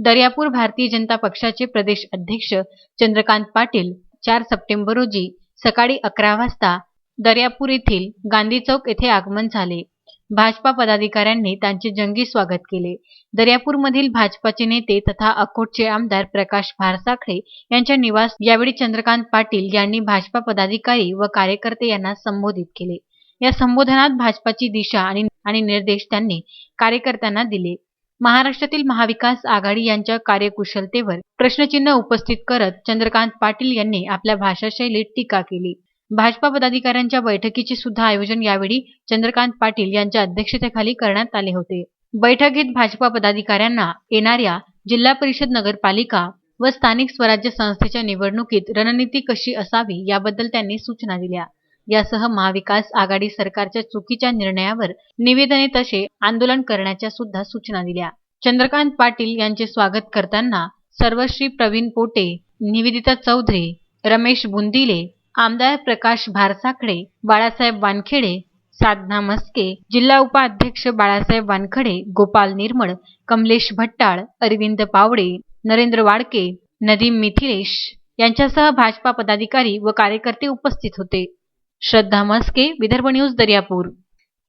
दर्यापूर भारतीय जनता पक्षाचे प्रदेश अध्यक्ष चंद्रकांत पाटील चार सप्टेंबर रोजी सकाळी अकरा वाजता दर्यापूर येथील गांधी चौक येथे आगमन झाले. भाजपा पदाधिकाऱ्यांनी त्यांचे जंगी स्वागत केले. दर्यापूरमधील भाजपाचे नेते तथा अकोटचे आमदार प्रकाश भारसाखळे यांच्या निवास यावेळी चंद्रकांत पाटील यांनी भाजपा पदाधिकारी व कार्यकर्ते यांना संबोधित केले. या संबोधनात भाजपाची दिशा आणि आणि निर्देश त्यांनी कार्यकर्त्यांना दिले. महाराष्ट्रातील महाविकास आघाडी यांच्या कार्यकुशलतेवर प्रश्नचिन्ह उपस्थित करत चंद्रकांत पाटील यांनी आपल्या भाषाशैलीत टीका केली. भाजपा पदाधिकाऱ्यांच्या बैठकीचे सुद्धा आयोजन यावेळी चंद्रकांत पाटील यांच्या अध्यक्षतेखाली करण्यात आले होते. बैठकीत भाजपा पदाधिकाऱ्यांना येणाऱ्या जिल्हा परिषद नगरपालिका व स्थानिक स्वराज्य संस्थेच्या निवडणुकीत रणनीती कशी असावी याबद्दल त्यांनी सूचना दिल्या. यासह महाविकास आघाडी सरकारच्या चुकीच्या निर्णयावर निवेदने तसे आंदोलन करण्याच्या सुद्धा सूचना दिल्या. चंद्रकांत पाटील यांचे स्वागत करताना सर्वश्री प्रवीण पोटे निवेदिता चौधरी रमेश बुंदिले आमदार प्रकाश भारसाखळे बाळासाहेब वानखेडे साधना मस्के जिल्हा उपाध्यक्ष बाळासाहेब वानखडे गोपाल निर्मळ कमलेश भट्टाळ अरविंद पावडे नरेंद्र वाडके नदीम मिथिलेश यांच्यासह भाजपा पदाधिकारी व कार्यकर्ते उपस्थित होते. श्रद्धा मस्के विदर्भ न्यूज दर्यापूर.